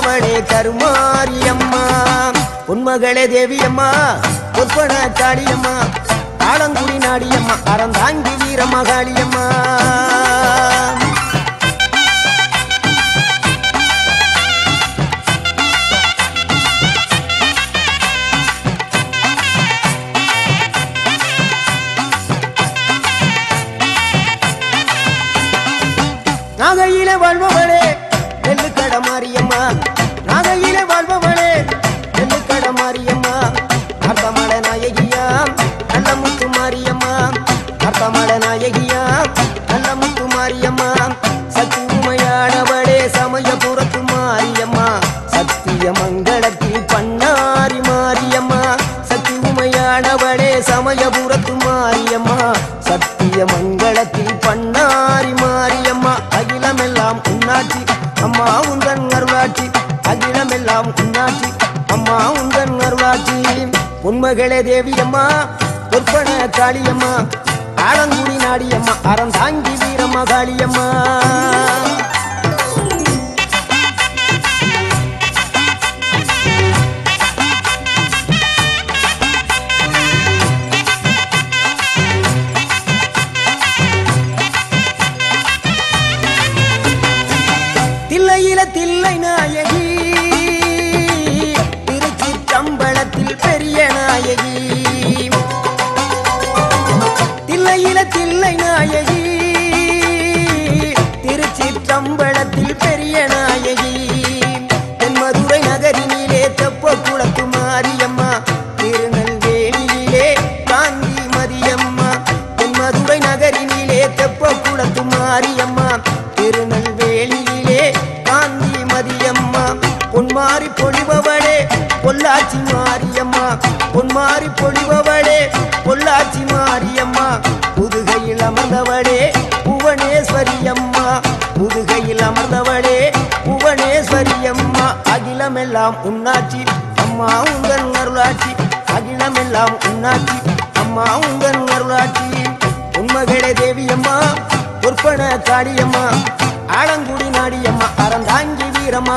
திருவேற்காட்டில் கருமாரியம்மா. உன்மகளே தேவியம்மா பொற்பன காளியம்மா ஆலங்குடி நாடியம்மா அறந்தாங்கி வீரம்மா காளியம்மா நாகையில வாழ்பவளே அம்மா உந்தன் அருளாட்சி. அகிலமெல்லாம் உன்னாட்சி. அம்மா உந்தன் அருளாட்சி. உண்மகளே தேவியம்மா பொற்பன காளியம்மா. ஆலங்குடி நாடியம்மா அறந்தாங்கி வீரம்மா காளியம்மா. மாரியம்மா பொன்மாரி பொழிபவளே பொள்ளாச்சி மாரியம்மா புதுகையில் அமர்ந்தவளே புவனேஸ்வரி அம்மா புதுகையில் அமர்ந்தவளே புவனேஸ்வரி அம்மா அகிலமெல்லாம் உன்னாச்சி அம்மா உங்கள் அருளாட்சி அகிலமெல்லாம் உன்னாச்சி அம்மா உங்கள் அருளாட்சி உண்மகளே தேவியம்மா பொற்பன காளியம்மா ஆலங்குடி நாடியம்மா அறந்தாங்கி வீரம்மா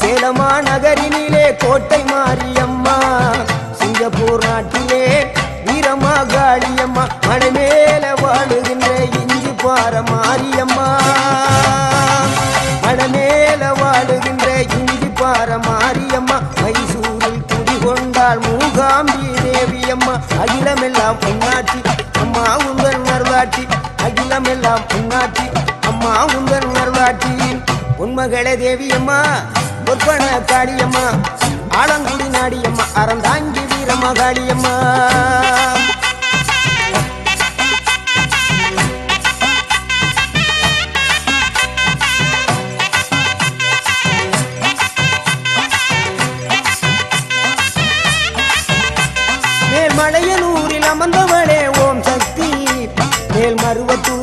சேலமா நகரினிலே கோட்டை மாரியம்மா. சிங்கப்பூர் நாட்டிலே வீரமா காளியம்மா. மலை மேல வாழுகின்ற இஞ்சி பாற மாரியம்மா. மலை மேல வாழுகின்ற இஞ்சி பாற மாரியம்மா. மைசூரில் குடிகொண்டால் மூகாம்பி தேவியம்மா. அகிலமெல்லாம் பொன்னாட்சி அம்மா உங்கள் மருவாட்டி அகிலமெல்லாம் பொன்னாட்சி அம்மா உங்கள் மருவாட்டி உண்மகளே தேவியம்மா பொற்பன காளியம்மா ஆலங்குடி நாடியம்மா அறந்தாங்கி வீரம்மா காளியம்மா மேல்மலையனூரில் அமர்ந்தவளே ஓம் சக்தி. மேல் மருவத்தூர்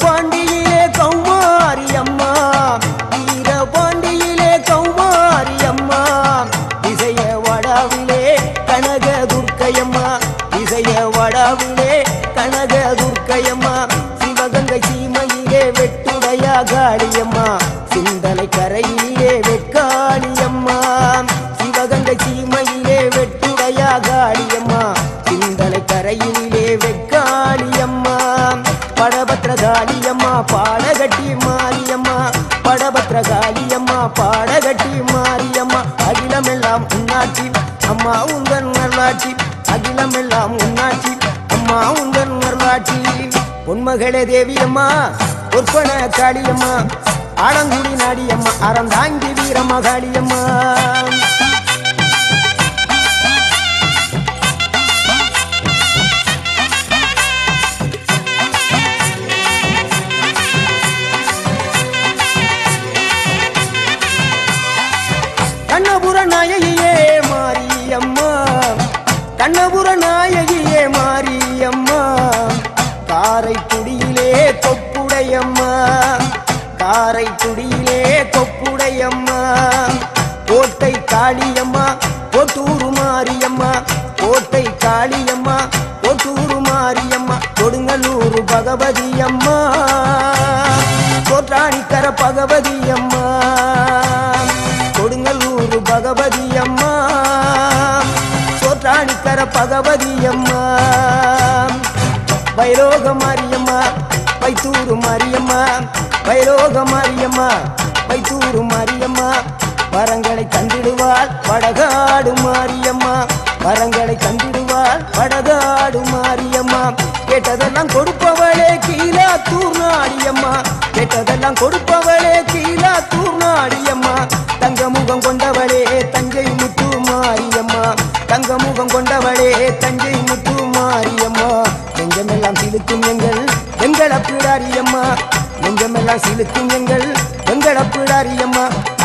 வீரபாண்டியிலே கௌமாரி அம்மா. வீரபாண்டியிலே கௌமாரி அம்மா. இசைய வடாவிலே கனக துர்க்கையம்மா இசைய வடாவிலே கனக துர்க்கையம்மா சிவகங்கை சீமையிலே வெட்டுடையா காளியம்மா சிந்தனை கரையிலே வெக்காளியம்மா பாடகட்டி மாரியம்மா படபத்திர காளியம்மா பாடகட்டி மாரியம்மா அகிலமெல்லாம் உன்னாட்சி அம்மா உங்கள் வரலாட்சி அகிலமெல்லாம் உன்னாட்சி அம்மா உங்கள் வரலாட்சி பொன்மகளே தேவியம்மா பொற்பன காளியம்மா ஆடங்குடி நாடியம்மா அறந்தாங்கி வீரமகாளியம்மா. கண்ணபுர நாயகியே மாரியம்மா. காரைக்குடியிலே தொப்புடையம்மா. காரைக்குடியிலே தொப்புடையம்மா. கோட்டை காளியம்மா கொட்டூரு மாரியம்மா. கோட்டை காளியம்மா கொட்டூரு மாரியம்மா. கொடுங்கல்லூர் பகவதியம்மா. கோற்றாணிக்கர பகவதி பகவதி அம்மா வைரோக மாரியம்மா வைத்தூரு மாரியம்மா வைரோக மாரியம்மா வைத்தூரு மாரியம்மா வரங்களை தந்திடுவாள் படகாடு மாரியம்மா வரங்களை தந்திடுவாள் படகாடு மாரியம்மா கேட்டதெல்லாம் கொடுப்பவளே கீழா தூர் தூர்நாடியம்மா கேட்டதெல்லாம் கொடுப்பவளே எங்கள நெஞ்சமெல்லாம் சிலுக்கும் எங்கள் எங்கள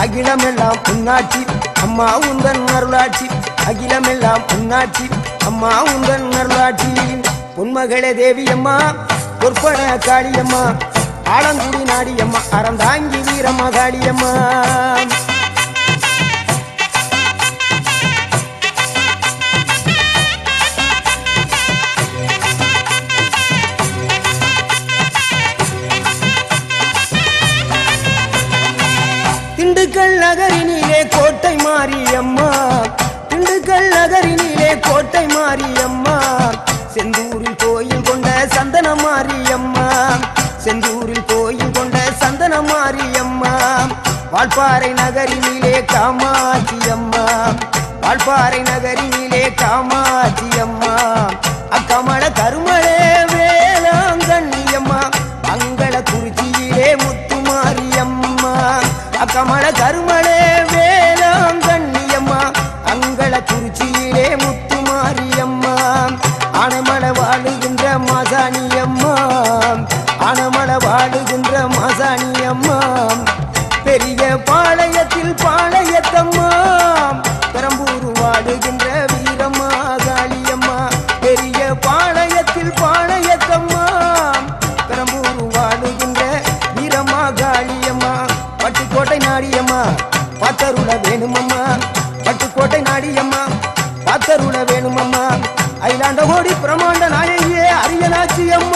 அகிலமெல்லாம் புண்ணாட்சி அம்மா உந்தன் அருளாட்சி. அகிலமெல்லாம் புண்ணாட்சி அம்மா உந்தன் அருளாட்சி. பொன்மகளே தேவியம்மா பொற்பன காளியம்மா. ஆலங்குடி நாடியம்மா அறந்தாங்கி வீரம்மா காளியம்மா கோட்டை மாரியம்மா. செந்தூரில் கோயில் கொண்ட சந்தன மாரியம்மா. செந்தூரில் கோயில் கொண்ட சந்தன மாரியம்மா. வால்பாறை நகரினிலே காமாட்சி அம்மா வால்பாறை நகரினிலே காமாட்சி அம்மா அக்கமல கருமலே வேளாங்கண்ணியம்மா. அங்கள குறிச்சியிலே முத்துமாரியம்மா. அக்கமல கரு வாழுகின்ற மாசாணியம்மா ஆனைமலை வாழுகின்ற மாசாணியம்மா பெரிய பாளையத்தில் பாளையத்தம்மா. அண்டகோடி பிரமாண்ட நாயகியே அரியனாட்சி அம்மா